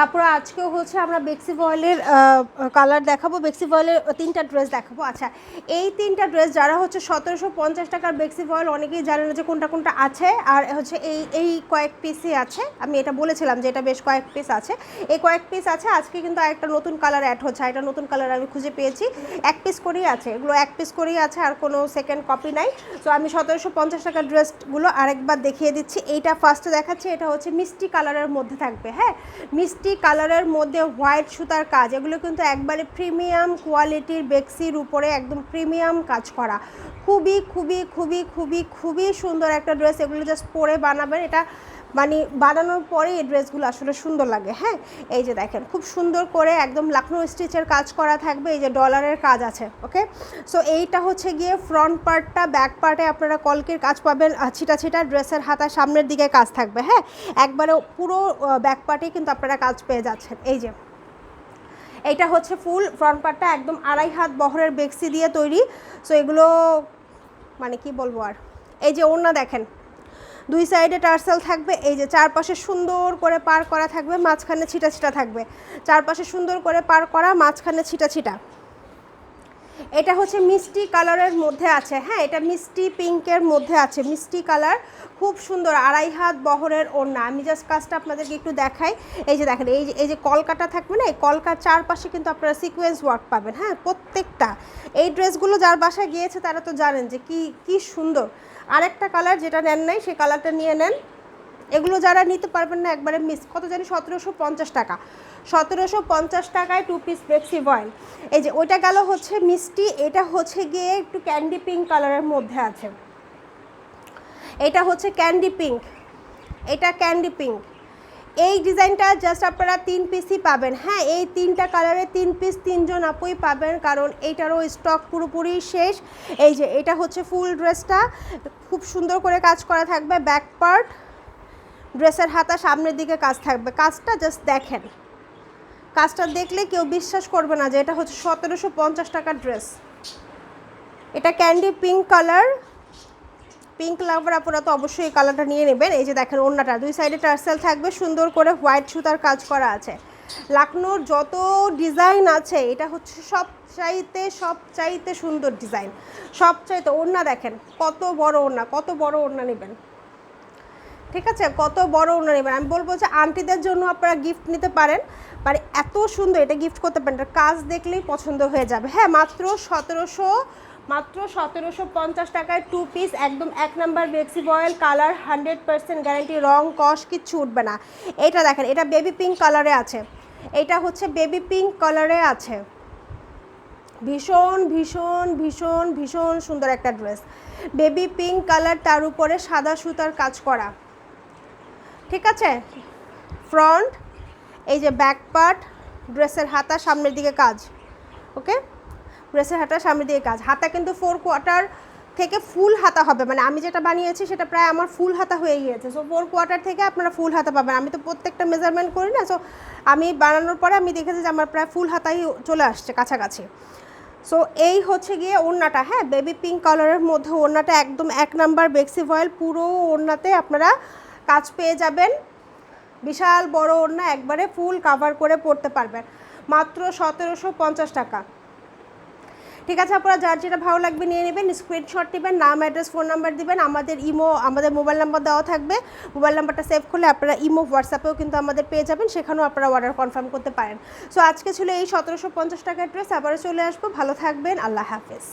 তারপরে আজকেও হচ্ছে আমরা বেক্সি ভয়েলের কালার দেখাবো। বেক্সি ভয়েলের তিনটা ড্রেস দেখাবো। আচ্ছা এই তিনটা ড্রেস যারা হচ্ছে সতেরোশো পঞ্চাশ টাকার বেক্সি ভয়েল অনেকেই জানে না যে কোনটা কোনটা আছে। আর হচ্ছে এই এই কয়েক পিসই আছে। আমি এটা বলেছিলাম যে এটা বেশ কয়েক পিস আছে। এই কয়েক পিস আছে। আজকে কিন্তু আরেকটা নতুন কালার অ্যাড হচ্ছে। একটা নতুন কালার আমি খুঁজে পেয়েছি। এক পিস করেই আছে। এগুলো এক পিস করেই আছে, আর কোনো সেকেন্ড কপি নাই। তো আমি সতেরোশো পঞ্চাশ টাকার ড্রেসগুলো আরেকবার দেখিয়ে দিচ্ছি। এইটা ফার্স্টে দেখাচ্ছে। এটা হচ্ছে মিষ্টি কালারের মধ্যে থাকবে। হ্যাঁ মিষ্টি কালারের মধ্যে হোয়াইট সুতার কাজ। এগুলো কিন্তু একবারে প্রিমিয়াম কোয়ালিটির বেক্সির উপরে একদম প্রিমিয়াম কাজ করা। খুবই খুবই খুবই খুবই খুবই সুন্দর একটা ড্রেস। এগুলো জাস্ট পরে বানাবেন। এটা মানে বানানোর পরে এই ড্রেসগুলো আসলে সুন্দর লাগে হ্যাঁ? এই যে দেখেন, খুব সুন্দর করে একদম লাখনৌ স্টিচের কাজ করা থাকবে, এই যে ডলারের কাজ আছে ওকে সো এইটা হচ্ছে গিয়ে ফ্রন্ট পার্টটা ব্যাক পার্টে আপনারা কলকের কাজ পাবেন ছিটা ছিটা ড্রেসের হাতা সামনের দিকে কাজ থাকবে হ্যাঁ? একবারে পুরো ব্যাক পার্টে কিন্তু আপনারা কাজ পেয়ে যাচ্ছেন, এই যে। এইটা হচ্ছে ফুল ফ্রন্ট পার্টটা একদম আড়াই হাত বহরের বেক্সি দিয়ে তৈরি। সো এগুলো মানে কি বলব আর? এই যে ওড়না দেখেন দুই সাইডে টার্সেল থাকবে, এই যে চারপাশে সুন্দর করে পার করা থাকবে, মাঝখানে ছিটা ছিটা থাকবে। চারপাশে সুন্দর করে পার করা, মাঝখানে ছিটা ছিটা। এটা হচ্ছে মিষ্টি কালারের মধ্যে আছে। হ্যাঁ এটা মিষ্টি পিঙ্কের মধ্যে আছে। মিষ্টি কালার খুব সুন্দর, আড়াই হাত বহরের ওড়না। আমি জাস্ট কাজটা আপনাদেরকে একটু দেখাই। এই যে দেখেন, এই যে এই যে কলকাটা থাকবে না, এই কলকার চারপাশে কিন্তু আপনারা সিকোয়েন্স ওয়ার্ক পাবেন। হ্যাঁ প্রত্যেকটা। এই ড্রেসগুলো যার বাসায় গিয়েছে তারা তো জানেন যে কি কি সুন্দর। আরেকটা কালার যেটা নেন নাই সেই কালারটা নিয়ে নেন। এগুলো যারা নিতে পারবেন না, একবারে মিস কত জানি সতেরোশো পঞ্চাশ টাকা। সতেরোশো পঞ্চাশ টাকায় টু পিস পেপসি বয়েল এই যে, ওইটা গেল হচ্ছে মিষ্টি, এটা হচ্ছে গিয়ে একটু ক্যান্ডি পিঙ্ক কালারের মধ্যে আছে। এটা হচ্ছে ক্যান্ডি পিঙ্ক এটা ক্যান্ডি পিঙ্ক এই ডিজাইনটা জাস্ট আপনারা তিন পিসই পাবেন। হ্যাঁ এই তিনটা কালারে তিন পিস তিনজন আপুই পাবেন, কারণ এইটারও স্টক পুরোপুরি শেষ। এই যে, এটা হচ্ছে ফুল ড্রেসটা খুব সুন্দর করে কাজ করা থাকবে ব্যাক পার্ট ড্রেসের হাতা সামনের দিকে কাজ থাকবে। কাজটা জাস্ট দেখেন। কাজটা দেখলে কেউ বিশ্বাস করবে না যে এটা হচ্ছে সতেরোশো পঞ্চাশ টাকার ড্রেস। এটা candy pink colour. Pink lover আপনারা তো অবশ্যই এই কালারটা নিয়ে নেবেন। এই যে দেখেন ওড়নাটা, দুই সাইডে টার্সেল থাকবে, সুন্দর করে হোয়াইট সুতার কাজ করা আছে। লাকনোর যত ডিজাইন আছে, এটা হচ্ছে সব চাইতে সব চাইতে সুন্দর ডিজাইন। সব চাইতে ওড়না দেখেন, কত বড় ওড়না, কত বড় ওড়না নেবেন। ঠিক আছে? কত বড় ওড়না নেবেন আমি বলব যে আন্টিদের জন্য আপনারা গিফট নিতে পারেন। মানে এত সুন্দর এটা গিফট করতে পারেন। এটার কাজ দেখলেই পছন্দ হয়ে যাবে। হ্যাঁ মাত্র সতেরোশো মাত্র সতেরোশো পঞ্চাশ টাকায় টু পিস একদম এক নাম্বার বেক্সি বয়েল কালার হান্ড্রেড পার্সেন্ট গ্যারান্টি রং কস, কিচ্ছু উঠবে না। এটা দেখেন, এটা বেবি পিঙ্ক কালারে আছে। এটা হচ্ছে বেবি পিঙ্ক কালারে আছে। ভীষণ ভীষণ ভীষণ ভীষণ সুন্দর একটা ড্রেস বেবি পিঙ্ক কালার তার উপরে সাদা সুতার কাজ করা। ঠিক আছে? ফ্রন্ট এই যে ব্যাক পার্ট ড্রেসের হাতা সামনের দিকে কাজ ওকে ড্রেসের হাতা সামনের দিকে কাজ। হাতা কিন্তু ফোর কোয়ার্টার থেকে ফুল হাতা হবে। মানে আমি যেটা বানিয়েছি, সেটা প্রায় আমার ফুল হাতা হয়ে গিয়েছে। সো ফোর কোয়ার্টার থেকে আপনারা ফুল হাতা পাবেন। আমি তো প্রত্যেকটা মেজারমেন্ট করি না সো আমি বানানোর পরে আমি দেখেছি যে আমার প্রায় ফুল হাতাই চলে আসছে কাছাকাছি। সো এই হচ্ছে গিয়ে ওড়নাটা হ্যাঁ? বেবি পিঙ্ক কালারের মধ্যে ওড়নাটা একদম এক নাম্বার বেক্সি ভয়েল পুরো ওড়নাতে আপনারা কাজ পেয়ে যাবেন। বিশাল বড় ওড়না একবারে ফুল কাভার করে পড়তে পারবেন। মাত্র সতেরোশো পঞ্চাশ টাকা। ঠিক আছে আপনারা যার যেটা ভালো লাগবে নিয়ে নেবেন স্ক্রিনশট নেবেন নাম অ্যাড্রেস ফোন নাম্বার দিবেন। আমাদের ইমো, আমাদের মোবাইল নাম্বার দেওয়া থাকবে। মোবাইল নাম্বারটা সেভ করলে আপনারা ইমো হোয়াটসঅ্যাপেও কিন্তু আমাদের পেয়ে যাবেন, সেখানেও আপনারা অর্ডার কনফার্ম করতে পারেন। সো আজকে ছিল এই সতেরোশো পঞ্চাশ টাকার ড্রেস আবারও চলে আসব। ভালো থাকবেন, আল্লাহ হাফেজ।